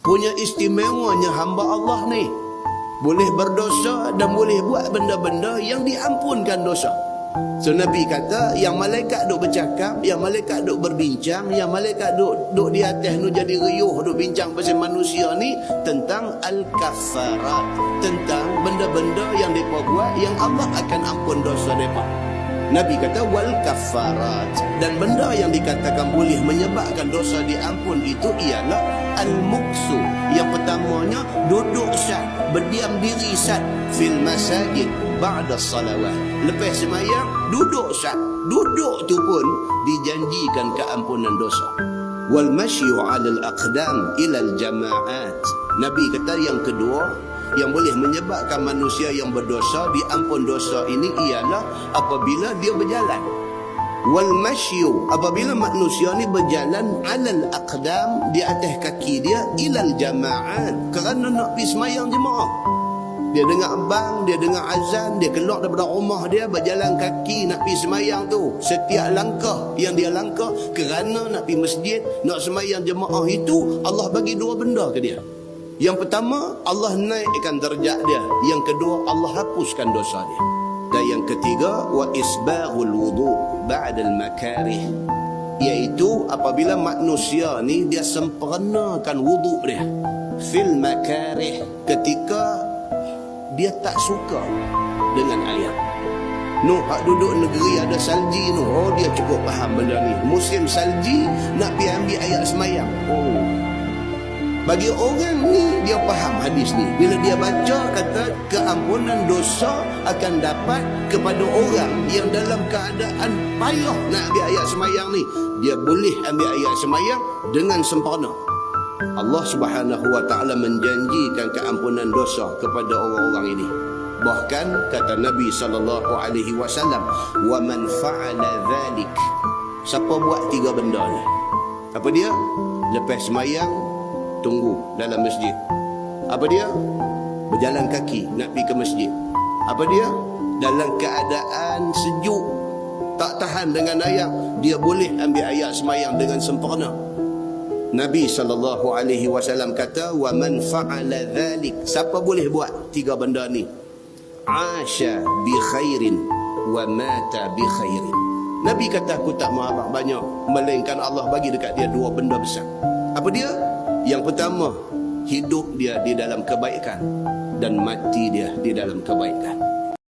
punya istimewanya hamba Allah ni boleh berdosa dan boleh buat benda-benda yang diampunkan dosa. So Nabi kata yang malaikat duk bercakap, yang malaikat duk berbincang, yang malaikat duk duk di atas nu jadi riuh duk bincang pasal manusia ni tentang al-kafarat, tentang benda-benda yang depa buat yang Allah akan ampun dosa depa. Nabi kata wal kafarat dan benda yang dikatakan boleh menyebabkan dosa diampun itu ialah al-muksu. Yang pertamanya duduk sat, berdiam diri sat fil masajid ba'da salawat. Lepas semayang duduk sat. Duduk tu pun dijanjikan keampunan dosa. Wal masyu 'alal aqdam ila al jama'at. Nabi kata yang kedua yang boleh menyebabkan manusia yang berdosa diampun dosa ini ialah apabila dia berjalan wal masyu apabila manusia ni berjalan alal aqdam di atas kaki dia ilal jama'at kerana nak pergi semayang jemaah dia dengar bang, dia dengar azan, dia keluar daripada rumah dia berjalan kaki nak pergi semayang tu. Setiap langkah yang dia langkah kerana nak pergi masjid, nak semayang jemaah itu, Allah bagi dua benda ke dia. Yang pertama, Allah naikkan darjat dia. Yang kedua, Allah hapuskan dosa dia. Dan yang ketiga, wa isbaghul wudu ba'dal makarih. Iaitu apabila manusia ni dia sempurnakan wudu dia. Fil makarih ketika dia tak suka dengan ayat. Nuh hak duduk negeri ada salji nu. Oh dia cukup faham benda ni. Musim salji nak pergi ambil ayat semayang. Oh bagi orang ni dia faham hadis ni. Bila dia baca kata keampunan dosa akan dapat kepada orang yang dalam keadaan payah nak ambil ayat semayang ni. Dia boleh ambil ayat semayang dengan sempurna. Allah Subhanahu wa taala menjanjikan keampunan dosa kepada orang-orang ini. Bahkan kata Nabi sallallahu alaihi wasallam, "Wa man fa'ala dhalik." Siapa buat tiga benda ni? Apa dia? Lepas semayang tunggu dalam masjid. Apa dia? Berjalan kaki nak pergi ke masjid. Apa dia? Dalam keadaan sejuk. Tak tahan dengan ayat. Dia boleh ambil ayat semayang dengan sempurna. Nabi SAW kata, Wa man fa'ala dhalik. Siapa boleh buat tiga benda ni? Asha bi khairin wa mata bi khairin. Nabi kata aku tak abang banyak. Melainkan Allah bagi dekat dia dua benda besar. Apa dia? Yang pertama, hidup dia di dalam kebaikan dan mati dia di dalam kebaikan.